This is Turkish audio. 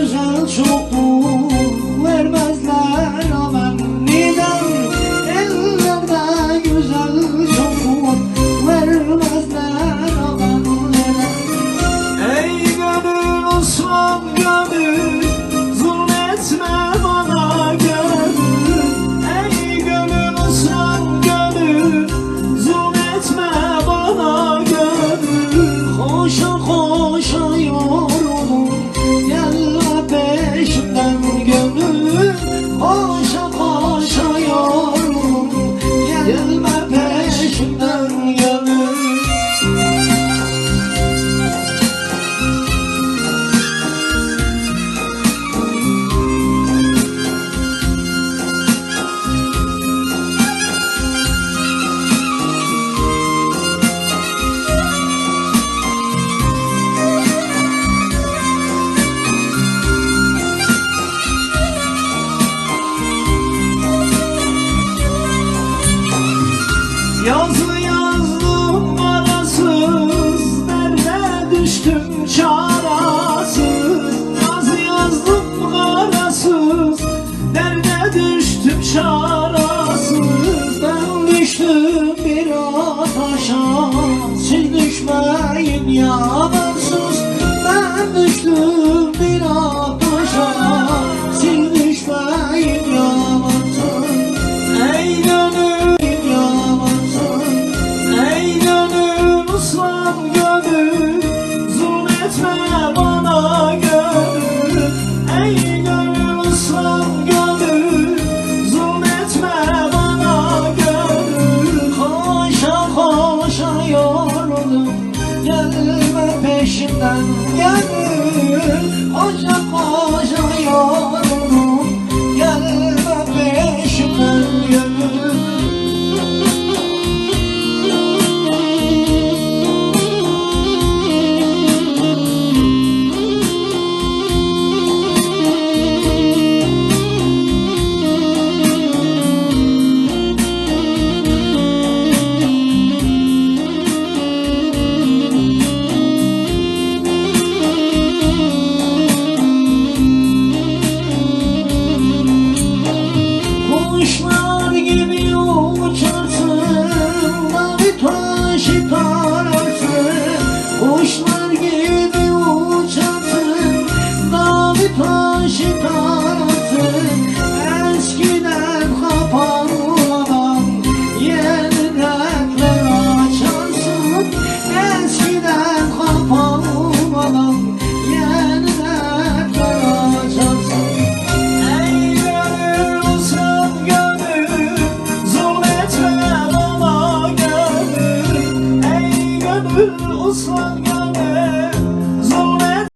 güzel çok Tüm çarasız Yazı yazdım karasız. Derde düştüm çarasız Ben düştüm bir ataşa Siz düşmeyin yana etme bana gönül. Ey gönül ıslan gönül. Zulmetme bana gönül. Koşa koşa yoruldum. Gelme peşimden gönül. Koşa koşa keep on. Osman